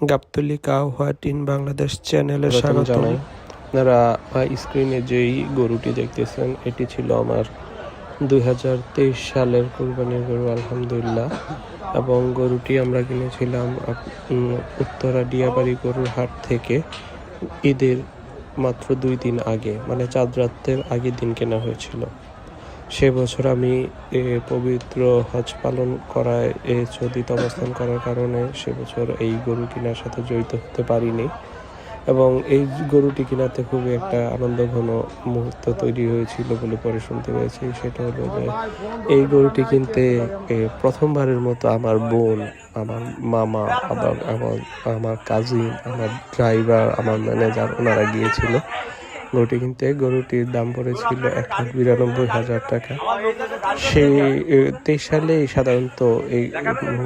Gabtali cow haat in Bangladesh চ্যানেলে স্বাগত জানাই আপনারা স্ক্রিনে যেই গরুটি দেখতেছেন এটি ছিল আমার দু হাজার তেইশ সালের কোরবানির গরু আলহামদুলিল্লাহ। এবং গরুটি আমরা কিনেছিলাম উত্তরা ডিয়াবাড়ি গরুর হাট থেকে ঈদের মাত্র দুই দিন আগে মানে চাঁদ রাতের আগের দিন কেনা হয়েছিল। সে বছর আমি এ, পবিত্র হজ পালন করায় এ সৌদিতে অবস্থান করার কারণে সে বছর এই গরু কেনার সাথে জড়িত হতে পারিনি এবং এই গরুটি কেনাতে খুবই একটা আনন্দঘন মুহূর্ত তৈরি হয়েছিল বলে পরে শুনতে পেয়েছি। সেটা হলো যে এই গরুটি কিনতে প্রথমবারের মতো আমার বোন আমার মামা আবার আমার আমার কাজিন আমার ড্রাইভার আমার ম্যানেজার ওনারা গিয়েছিল। গরুটি কিনতে, গরুটির দাম পড়েছিল এক লাখ বিরানব্বই হাজার টাকা। সেই তেইশ সালে সাধারণত এই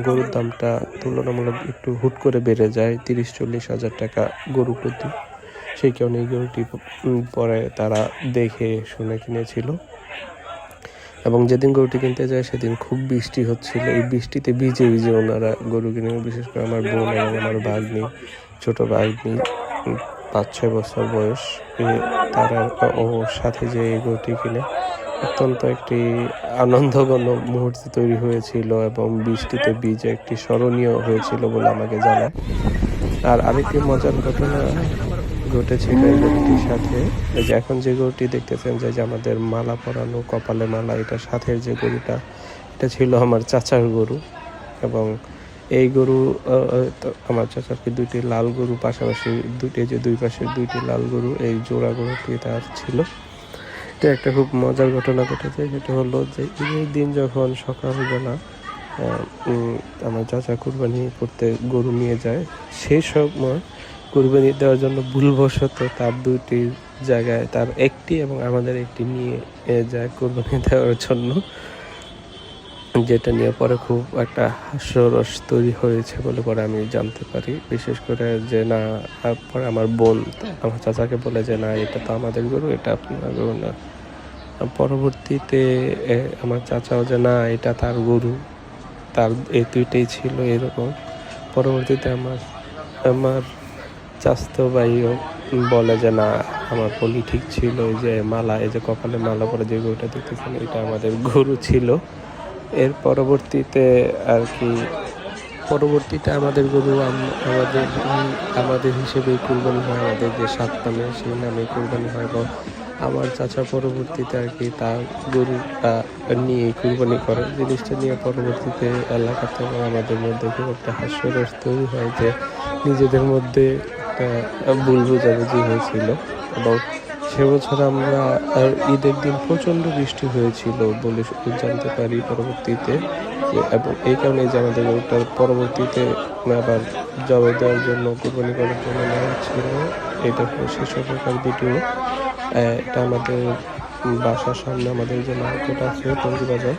গরুর দামটা তুলনামূলক একটু হুট করে বেড়ে যায়, তিরিশ, চল্লিশ হাজার টাকা গরু প্রতি। সেই কারণে এই গরুটি পরে তারা দেখে শুনে কিনেছিল। এবং যেদিন গরুটি কিনতে যায়, সেদিন খুব বৃষ্টি হচ্ছিল। এই বৃষ্টিতে ভিজে ভিজে ওনারা গরু কিনে বিশেষ করে আমার বোন এবং আমার ভাগ্নি, ছোট ভাগ্নি পাঁচ ছয় বছর বয়স। তার ওর সাথে যে এই কিনে অত্যন্ত একটি আনন্দঘন মুহূর্ত তৈরি হয়েছিল এবং বৃষ্টিতে বীজ একটি স্মরণীয় হয়েছিল বলে আমাকে জানায়। আর আরেকটি মজার ঘটনা ঘটেছিল এই গরুটির সাথে। যে এখন যে গরুটি দেখতেছেন যে আমাদের মালা পরানো কপালে মালা, এটা সাথের যে গরুটা, এটা ছিল আমার চাচার গরু এবং এই গরু আমার চাচার কি দুইটি লাল গরু, পাশাপাশি দুইটি যে দুই পাশে দুইটি লাল গরু, এই জোড়া গরুটি তার ছিল। এটা একটা খুব মজার ঘটনা ঘটেছে, সেটা হলো যে ঈদের দিন যখন সকালবেলা আমার চাচা কুরবানি করতে গরু নিয়ে যায় সেই সময় কুরবানি দেওয়ার জন্য ভুলবশত তার দুটি জায়গায়, তার একটি এবং আমাদের একটি নিয়ে যায় কুরবানি দেওয়ার জন্য। যেটা নিয়ে পরে খুব একটা হাস্যরস তৈরি হয়েছে বলে পরে আমি জানতে পারি। বিশেষ করে যে, না, তারপরে আমার বোন, আমার চাচাকে বলে যে, না, এটা তো আমাদের গরু, এটা আপনার গরু না। পরবর্তীতে আমার চাচাও যে, না, এটা তার গরু, তার এই দুইটাই ছিল এরকম। পরবর্তীতে আমার আমার চাস্তো ভাইও বলে যে, না, আমার পলি ঠিক ছিল যে মালা, এই যে কপালে মালা পরে যে গরুটা দেখতেছেন, এটা আমাদের গরু ছিল। এর পরবর্তীতে আর কি পরবর্তীতে আমাদের গরু আমাদের আমাদের হিসেবে কুরবানি হয়, আমাদের যে সাত নামে, সেই নামে কুরবানি হয় এবং আমার চাচা পরবর্তীতে আর কি তার গরুটা নিয়ে কুরবানি করে। জিনিসটা নিয়ে পরবর্তীতে এলাকাতে আমাদের মধ্যে খুব একটা হাস্যরস তৈরি হয় যে নিজেদের মধ্যে একটা ভুল বোঝাবুঝি হয়েছিল এবং সে বছর আমরা ঈদের দিন প্রচণ্ড বৃষ্টি হয়েছিল বলে জানতে পারি পরবর্তীতে। এবং এই কারণে যে আমাদের গরুটার পরবর্তীতে আবার জবাই দেওয়ার জন্য, কোরবানি করার জন্য নেওয়া ছিল এটা হলো সে সরকার ভিডিও। এটা আমাদের বাসার সামনে আমাদের যে মার্কেট আছে, টঙ্গি বাজার,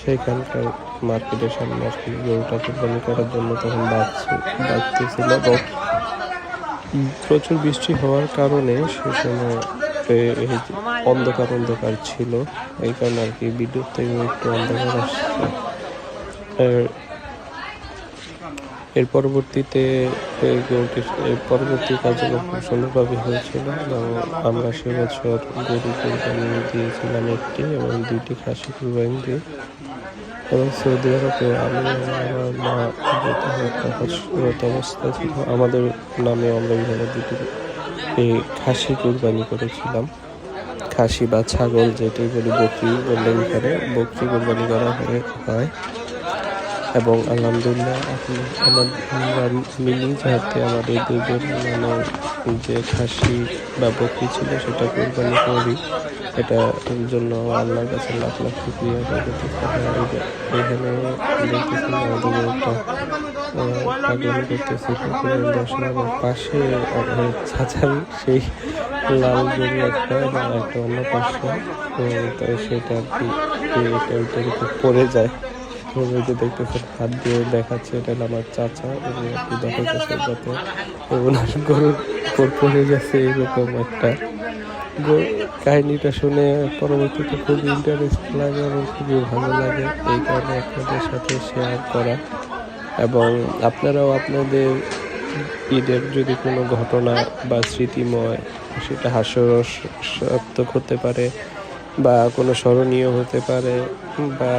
সেইখানকার মার্কেটের সামনে আর কি গরুটা কোরবানি করার জন্য তখন ডাকছে ডাকতেছিল এবং প্রচুর বৃষ্টি হওয়ার কারণে সে সময় অন্ধকার অন্ধকার ছিল, এই কারণে আর কি বিদ্যুৎ থেকে একটু অন্ধকার আসছে। এর পরবর্তীতে পরবর্তী কার্যক্রম খুব সুন্দরভাবে হয়েছিল। আমরা সে বছর গরু কোরবানি দিয়েছিলাম একটি এবং দুইটি খাসি কোরবানি দিই এবং সৌদি আরবে আমি আমার মা অবস্থা ছিল, আমাদের নামে আমরা এখানে দুটি এই খাসি কোরবানি করেছিলাম। খাসি বা ছাগল যেটাই বলি, বকরি বললে এখানে বকরি কোরবানি করা হয়ে- হয়। এবং আলহামদুলিল্লাহ এখন আমার মিলি যাতে আমাদের দুজন মানে যে খাসি বা বকরি ছিল সেটা কোরবানি করি। এটার জন্য আল্লাহর কাছে লাখ লাখ শুক্রিয়া এখানে দেখতেছি আমাদের একটা পাগল করতেছি প্রতিদিন দর্শন এবং পাশে চাচার সেই লাল গরু একটা এবং একটা অন্য পাশে উম, তো সেটা আর কি এটা ওইটার উপর পড়ে যায় এই যে দেখতেছেন হাত দিয়ে দেখাচ্ছে এটা আমার চাচা এবং আপনি দেখাচ্ছে যাতে ওনার গরুর উপর পড়ে গেছে এরকম একটা কাহিনীটা শুনে পরবর্তীতে খুব ইন্টারেস্ট লাগে এবং খুবই ভালো লাগে এই কারণে আপনাদের সাথে শেয়ার করা এবং আপনারাও আপনাদের ঈদের যদি কোনো ঘটনা বা স্মৃতিময়, সেটা হাস্যরসাত্মক হতে পারে বা কোনো স্মরণীয় হতে পারে বা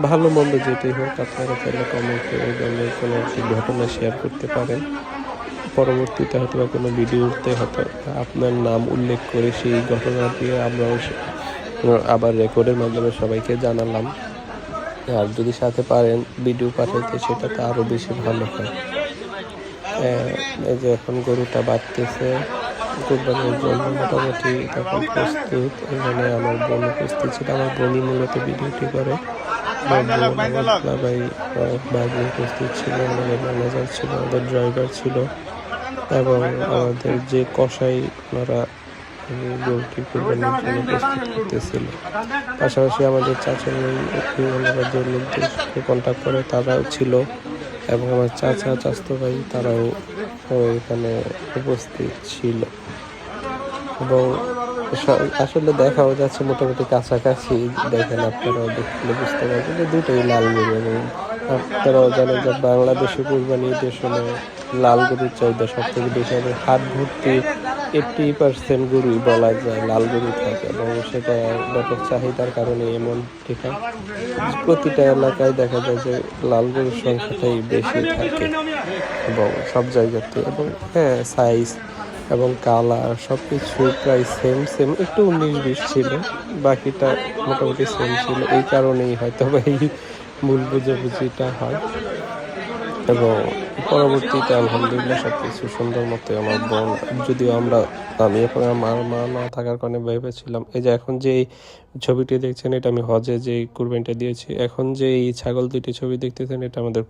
ভালো মন্দ যেটাই হোক, আপনারা চাইলে কমেন্টে এই ধরনের কোনো একটি ঘটনা শেয়ার করতে পারেন। পরবর্তীতে হয়তো বা কোনো ভিডিওতে হয়তো আপনার নাম উল্লেখ করে সেই ঘটনা দিয়ে আমরাও আবার রেকর্ডের মাধ্যমে সবাইকে জানালাম। আর যদি সাথে পারেন ভিডিও পাঠাইতে সেটা তো আরও বেশি ভালো হয়। এই যে এখন গরুটা বাঁধতেছে কোরবানির জন্য মোটামুটি তখন প্রস্তুত। এখানে আমার বোন উপস্থিত ছিল, আমার বোনই মূলত ভিডিওটি করে। ভাই উপস্থিত ছিল, আমাদের ম্যানেজার ছিল, আমাদের ড্রাইভার ছিল। এবং আমাদের যে কষাই ওনারা কোরবানির জন্য প্রস্তুত করতেছিল পাশাপাশি আমাদের ওই ওনারা যে লোকদেরকে কন্ট্যাক্ট করে, তারাও ছিল এবং আমার চাচা চাস্তো ভাই তারাও এখানে উপস্থিত ছিল। এবং আসলে দেখাও যাচ্ছে মোটামুটি কাছাকাছি। দেখেন আপনারাও দেখলে বুঝতে পারবেন যে দুটোই লাল গরু এবং আপনারাও জানেন যে বাংলাদেশে কুরবানি ঈদের লাল গরুর চাহিদা সব থেকে বেশি। হবে হাত ভর্তি এইটটি পার্সেন্ট গরুই বলা যায়, লাল গরু থাকে এবং সেটা ব্যাপক চাহিদার কারণে এমন ঠিক আছে প্রতিটা এলাকায় দেখা যায় যে লাল গরুর সংখ্যাটাই বেশি থাকে এবং সব জায়গাতে এবং হ্যাঁ সাইজ এবং কালার সব কিছু প্রায় সেম সেম একটু উনিশ বিশ ছিল, বাকিটা মোটামুটি সেম ছিল। এই কারণেই হয়তো বা এই ভুল বুঝাবুঝিটা হয়। এবং পরবর্তীতে আলহামদুলিল্লাহ সব কিছু সুন্দর মতো আমার বোন, যদিও আমরা, আমি এখন আমার মা না থাকার কারণে ভেবেছিলাম। এই যে এখন যে ছবিটি দেখছেন, এটা আমি হজে যে কুরবানিটা দিয়েছি, এখন যে এই ছাগল দুটি ছবি দেখতেছেন, এটা আমাদের